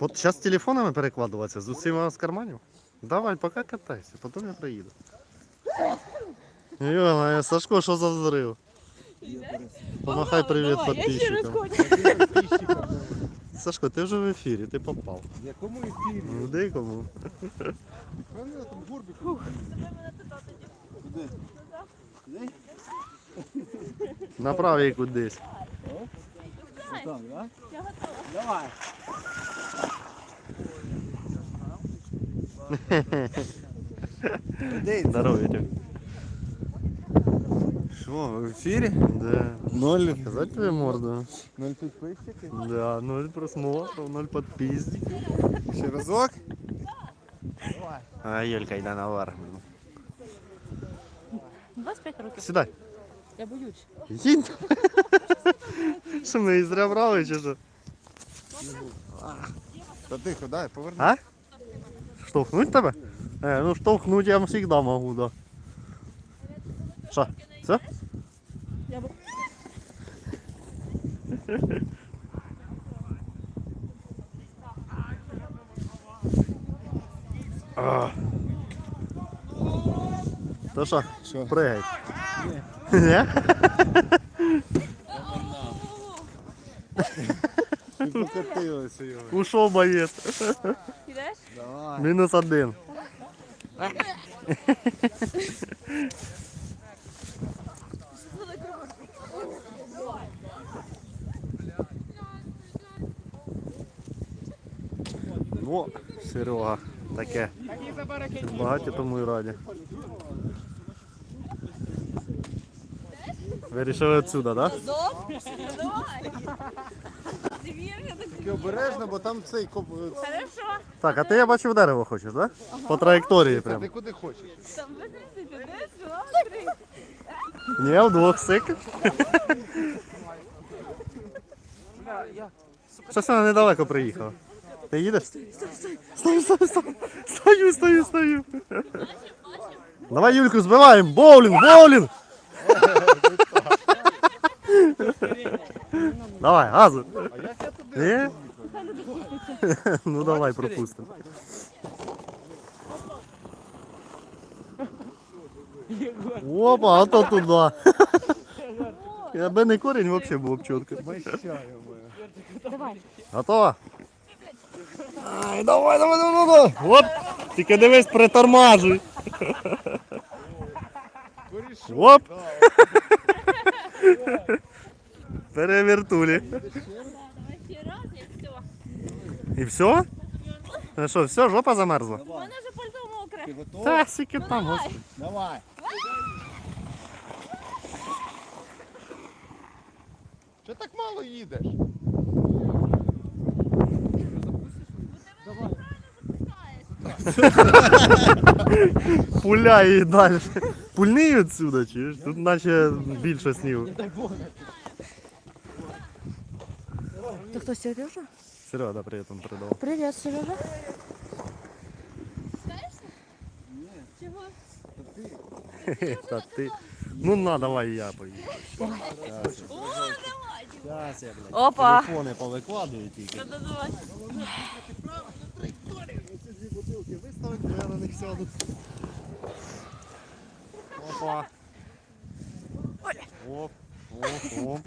От зараз телефонами перекладуватися з усіма з карманів. Давай, поки катайся, потім я приїду. Йо, Сашко, що за взрив? Помахай привіт підписчикам. Сашко, ти вже в ефірі, ти попав. В якому ефірі? Ну, де кому? Певно, там горбик. Куди? Куди? Направ її кудись. Отам, да? Давай. Здоров'я тебе. Що, в ефірі? Да. Ноль. Казати тобі морду? Ноль підписчиків? Да, ноль просмотрів, ноль підписників. Ще разок? А Юлька йде наверх. 25 років. Сідай. Я боюсь. Їдь. Що ми її зря брали чи що? Та тихо, дай, поверни. А? Штовхнуть тебе? Е, ну штовхнуть я завжди можу, да. Що? Все? Я бо- А. То що? Що? Пригай. Ні? Ти покатилася його. Ушов боєць. Ідеш? Давай. Мінус один. Ну, Серега, таке. Багаті тому і раді. Вирішили отсюда, так? Да? Давай. Тільки обережно, бо там цей коп... хорошо. Так, а ти я бачу в дерево хочеш, так? Да? По траєкторії Це прям. ти куди хочеш. Там витрусити, десь, два, три. Ні, вдвох сик. Щось вона недалеко приїхала. Ти їдеш? Стою, стою, стою. Стою, стою, стою. Давай Юльку збиваємо. Боулінг, боулінг. Давай, газу. А я? Ні? Ну давай пропустимо. Опа, а то туди. Якби не корінь, взагалі було б чітко. Мощаю моя. Давай. Готова? Ай, давай, давай, давай, давай. Оп, тільки дивись, притормажуй. Вирішив. Оп. Перевертулі. І все? Ну що, все, жопа замерзла? У мене вже пальто мокре. Ти готова? Та сіки там, давай. господи. Давай. Що так мало їдеш? Пуляй і далі. Пульни відсюди, чуєш? Тут наче більше снігу. Ти хто, Сережа? Серега, привіт, він передав. Привіт, Сережа. Чого? Та ти. Ну на, давай я поїду. Зараз я, блядь, Опа. телефони повикладую тільки. Давай. Ці дві бутилки виставити, я на них сяду. Опа. Оп, оп, оп.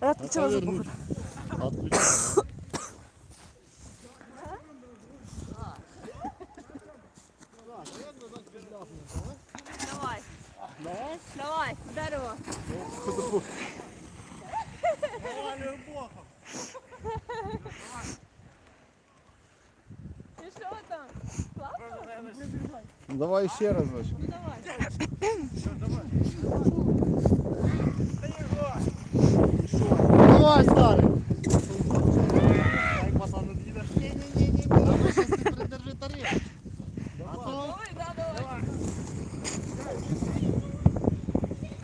Я відключила звук. Повернуть. Отключаю. Давай. Давай, дерево. І що там? Класно? Давай ще разочок. Ну давай. Давай, старий. Так, пацан, їдеш. Ні-ні-ні, давай, щас ти придержи тарілку. А то... Ой, да, давай.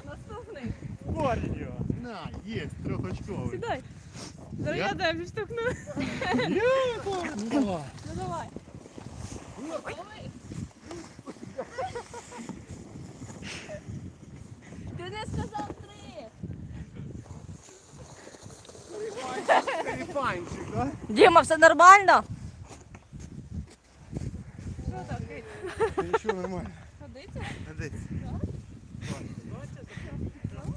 Наступний. Корінь його. На, є, трьохочковий. Сідай. Да я тебе підштовхну. Є, корінь, давай. Ну давай. Ти не сказав три. Тюльпанчик, да? Діма, все нормально? Що так? Нічого нормально. Ходиться?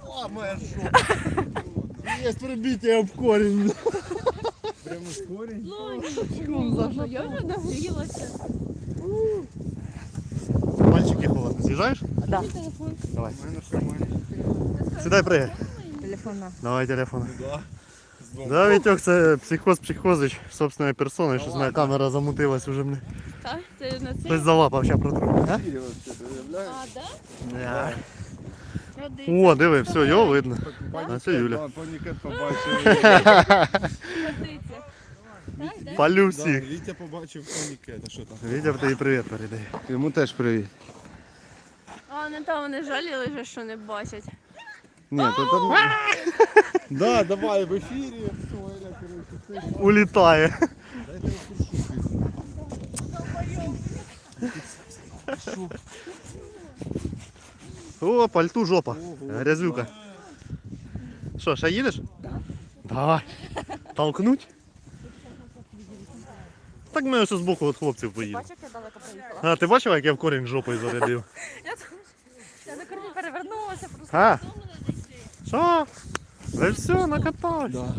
О, моя жопа. Є прибиття об корінь. Прямо з корінь. Ну, я вже нагрілася. Мальчики холодно. З'їжджаєш? Да. Телефон. Давай. У мене все нормально. Сідай, пригай. Телефонна. Давай телефон. Да. Да, Вітьок, це психоз психозич собственної персони. Щось моя камера замутилась уже мене. Так, ти на Хтось залапав, ще протру. А? А, да? О, диви, все, його видно. А це Юля. Панікет побачив. Так, да? Палю всіх. Вітя побачив панікет, а що там? Вітя тобі привіт передає. Йому теж привіт. А, не там вони жаліли, вже, що не бачать. Ні, то там... Да, давай в ефірі. Все, Оля, коротше, все. Улітає. Дайте я куршу. О, пальту жопа. Ого. Грязюка. Що, ще їдеш? Давай. Толкнуть? Так ми ось збоку від хлопців поїдемо. Бачиш, як я далеко приїхала? А, ти бачив, як я в корінь жопою зарядив? Я на корні перевернулася просто. А? Що? Ви все, накатався.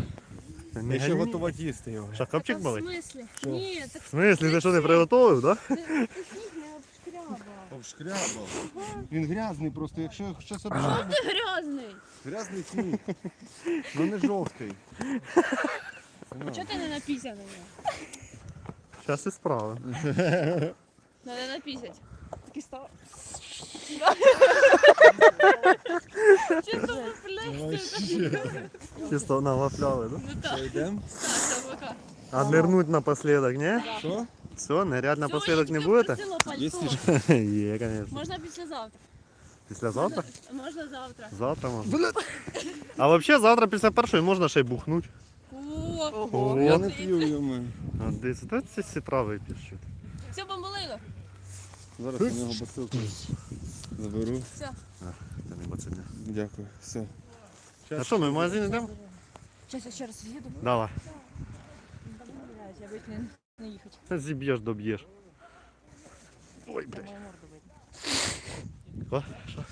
Да. Не Я ще гані. готувати їсти його. Що, копчик в болить? смислі? Що? Ні, так В смислі, ти що не приготовив, так? Да? ти сніг не обшкрябав. Обшкрябав. Він грязний просто, якщо щось обшкрябав, Ти грязний. грязний сніг. Ну не жовтий. Чого ти не напісяний? Зараз і справа. Надо напісять. Такий став. Чисто виплюшти. Чисто навафляли, да? Ну так, Йдемо? так, пока. А нирнуть напоследок, не? Що? Все, нырять напоследок не Всё, я тебе будете? просила пальто. Якщо Є, звісно. Можна післязавтра. Післязавтра? Можна завтра. Завтра можна. А взагалі завтра після першої можна ще й бухнуть. О, Ого. Я не п'ю йому. А дивіться, та ці всі трави пішуть. все бомболило. Зараз у нього бацилку заберу. Це не бацання. Дякую. Все. А що, ми в магазин йдемо? Зараз я ще раз їду. Давай. Блядь, Я боюсь не, не їхати. Та зіб'єш, доб'єш. Ой, блядь. Мою морду видно. О, що?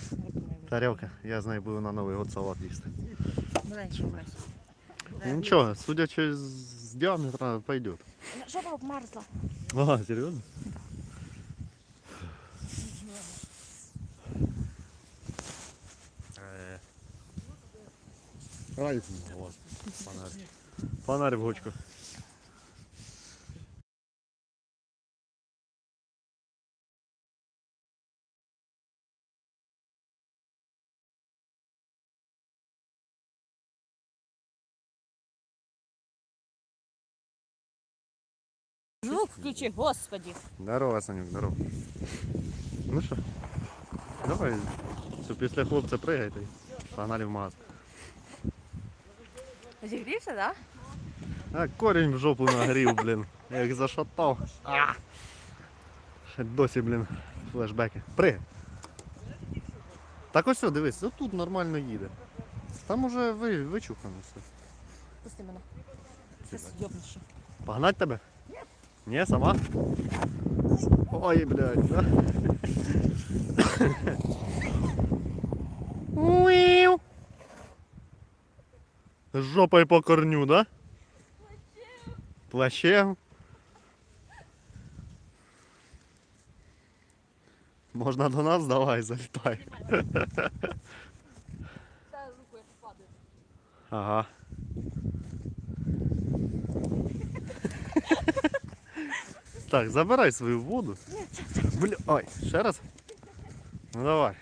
Тарелка. Я знаю, буду на Новий год салат їсти. Маленький брась. Нічого, судячи з діаметра, пойдет. Жопа обмерзла. Ага, серйозно? Е, Рай. вот, Фонарь. Фонарь в гочку. Звук включи, господи. Здорово, Санюк, здорово. Ну що, давай, все, після хлопця пригайте. Погнали в магаз. Зігрівся, да? А корінь в жопу нагрів, блін. Як зашатав. А! Ще досі, блін, флешбеки. Пригай. Так ось, о, дивись, тут нормально їде. Там уже ви, вичухано все. Пусти мене. Зараз йобнеш. Погнать тебе? Ні, сама? Ой, блядь, да? Жопой по корню, да? Плащем. Можна до нас, давай, падає. Ага. Так, забирай свою воду. Бля, ой, ще раз. Ну давай.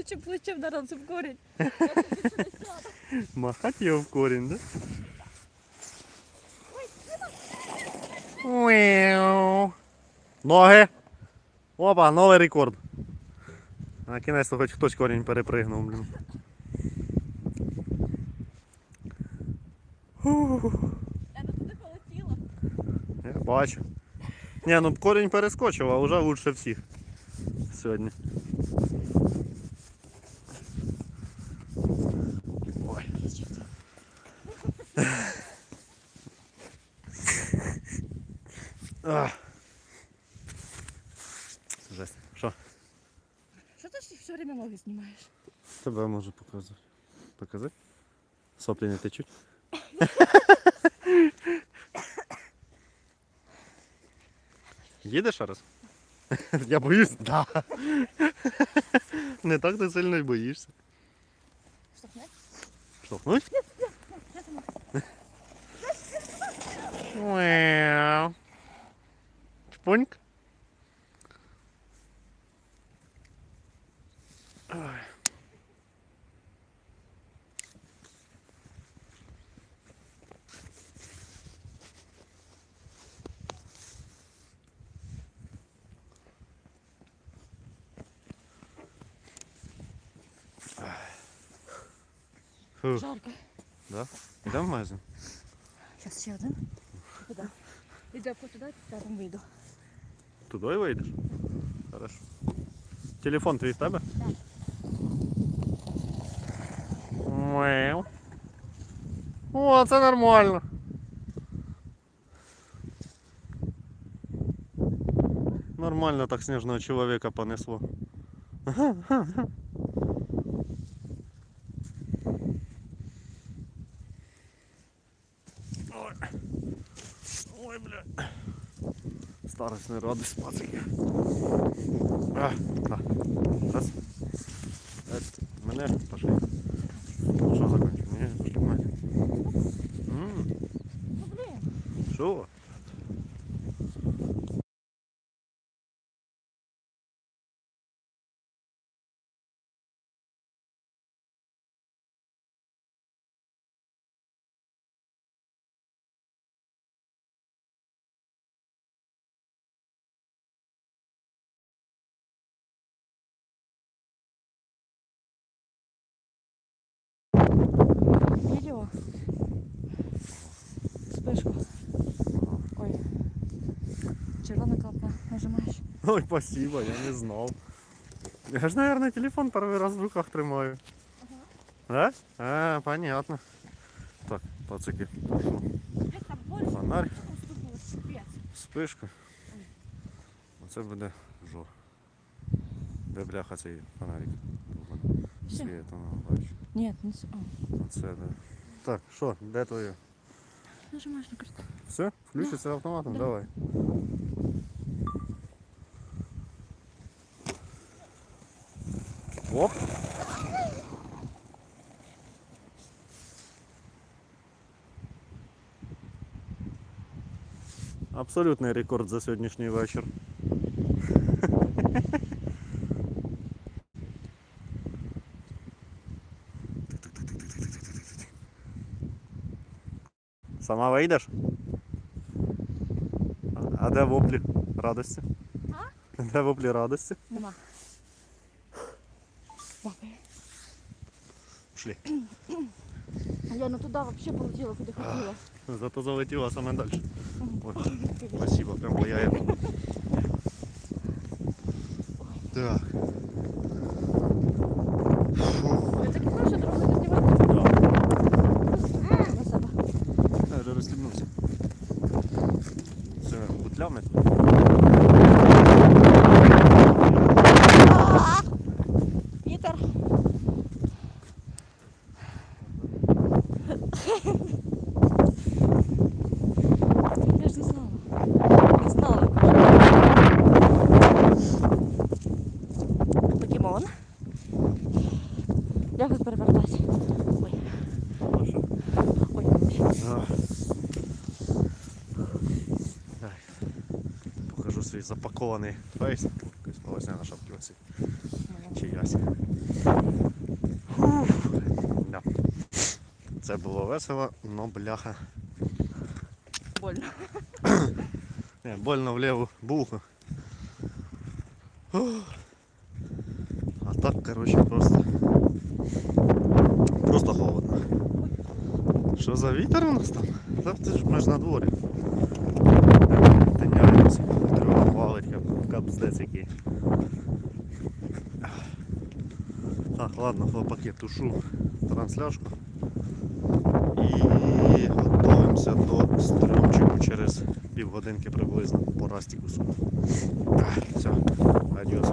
Боляче плече вдарився в корінь. Махать його в корінь, да? Ноги. Опа, новий рекорд. На кінець хоч хтось корінь перепригнув, блін. Я туди полетіла. Я бачу. Ні, ну корінь перескочив, а вже лучше всіх сьогодні. Ах. Жесть. Що? Що ти ж все время ноги знімаєш? Тебе можу показати. Показати? Соплі не течуть. Їдеш раз? Я боюсь, да. Не так ти сильно й боїшся. Штовхне? Штовхнуть? Мяу. Чпоньк. Ой. Фух. Жарко. Да? Йдемо в магазин? Зараз ще один. Куди? Іду туди, там вийду. Туди вийдеш? Хорошо. Телефон твій в тебе? Так. Мяу. О, це нормально. Нормально так снежного человека понесло. Ой. Ой, бля. Старость не радость, пацики. А, да. Раз. Спишку. Ой. Червона кнопка нажимаєш. Ой, спасибо, я не знав. Я ж, наверное, телефон перший раз в руках тримаю. Да? А, понятно. Так, пацики, Як там борщ? фонарь, Що там стукнуло? Піпець. спишка. Оце буде жор. Де бляха цей фонарик? Все. Світ, воно, бачиш. Ні, не с- а, Оце, да. Так, що, де твоє? Нажимаєш на крестик. Все? Включиться автоматом? Да. Давай. Оп. Абсолютний рекорд за сьогоднішній вечір. Сама вийдеш? А- А де воплі радості? А? Де воплі радості? Нема. Бабай. Пішли. А я не туди взагалі полетіла, куди хотіла. Зато залетіла саме далі. Мгм. Ой, спасибо, прям паяє. Так. Бутлями. Вітер. Я ж не знала. Не знала. Покемон. Як тут перевертати? Ой, Ну що? ой, ой. А. Так. Покажу свій запакований фейс. Якась полосняна шапки висить. Чиясь. Фух. Да. Це було весело, но бляха. Больно. Не, больно в леву булку. Ух. А так, короче, просто. Просто холодно. Що за вітер у нас там? Та це ж ми ж на дворі. Тиняємося, трьох валить, а бздець який. Так, ладно, хлопаки, тушу трансляшку і готуємося до стрімчику через півгодинки приблизно по растіку. Все, адіос.